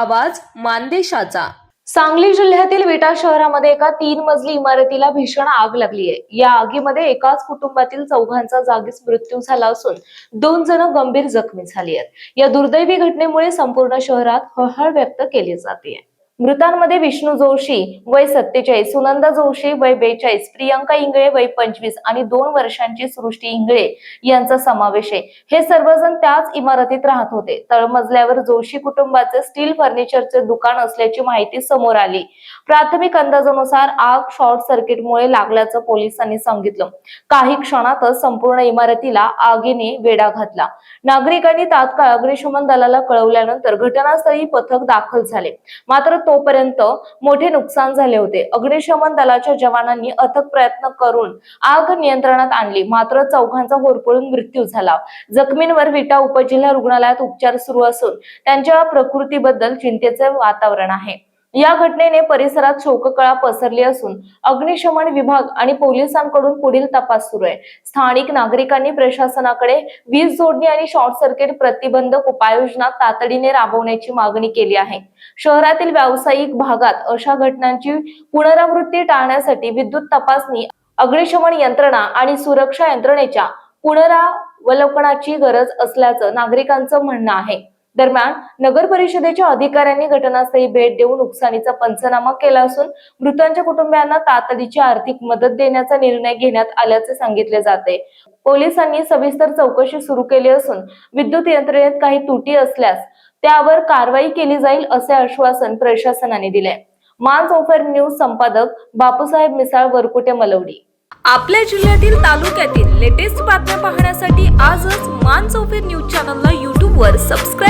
आवाज मानदेशाचा. सांगली जिल्ह्यातील विटा शहरामध्ये एका तीन मजली इमारतीला भीषण आग लागली आहे. या आगीमध्ये एकाच कुटुंबातील चौघांचा जागीच मृत्यू झाला असून दोन जण गंभीर जखमी झाली आहेत. या दुर्दैवी घटनेमुळे संपूर्ण शहरात हळहळ व्यक्त केली जाते. मृतांमध्ये विष्णू जोशी वय सत्तेचाळीस सुनंदा जोशी वय बेचाळीस प्रियंका इंगळे वय पंचवीस आणि दोन वर्षांची सृष्टी इंगळे यांचा समावेश आहे. हे सर्वजण त्याच इमारतीत राहत होते. तळमजल्यावर जोशी कुटुंबाचे स्टील फर्निचरचे दुकान असल्याची माहिती समोर आली. प्राथमिक अंदाजानुसार आग शॉर्ट सर्किटमुळे लागल्याचं पोलिसांनी सांगितलं. काही क्षणातच संपूर्ण इमारतीला आगीने वेढा घातला. नागरिकांनी तात्काळ अग्निशमन दलाला कळवल्यानंतर घटनास्थळी पथक दाखल झाले. मात्र तोपर्यंत मोठे नुकसान झाले होते. अग्निशमन दलाच्या जवानांनी अथक प्रयत्न करून आग नियंत्रणात आणली. मात्र चौघांचा होरपळून मृत्यू झाला. जखमींवर विटा उपजिल्हा रुग्णालयात उपचार सुरू असून त्यांच्या प्रकृतीबद्दल चिंतेचे वातावरण आहे. या घटनेने परिसरात शोककळा पसरली असून अग्निशमन विभाग आणि पोलिसांकडून पुढील तपास सुरू आहे. स्थानिक नागरिकांनी प्रशासनाकडे वीज जोडणी आणि शॉर्ट सर्किट प्रतिबंधक उपाययोजना तातडीने राबवण्याची मागणी केली आहे. शहरातील व्यावसायिक भागात अशा घटनांची पुनरावृत्ती टाळण्यासाठी विद्युत तपासणी अग्निशमन यंत्रणा आणि सुरक्षा यंत्रणेच्या पुनरावलोकनाची गरज असल्याचं नागरिकांचं म्हणणं आहे. दरम्यान नगर परिषदेच्या अधिकाऱ्यांनी घटनास्थळी भेट देऊन नुकसानीचा पंचनामा केला असून मृतांच्या कुटुंबियांना तातडीची आर्थिक मदत देण्याचा निर्णय घेण्यात आल्याचे सांगितले जाते. पोलिसांनी सविस्तर चौकशी सुरू केली असून विद्युत यंत्रणेत काही तुटी असल्यास त्यावर कारवाई केली जाईल असे आश्वासन प्रशासनाने दिले. मान ओफर न्यूज संपादक बापूसाहेब मिसाळ वरकुटे मलवडी. आपल्या जिल्ह्यातील तालुक्यातील लेटेस्ट बातम्या पाहण्यासाठी आजच मान चौफेर न्यूज चॅनलला यूट्यूबवर सबस्क्राईब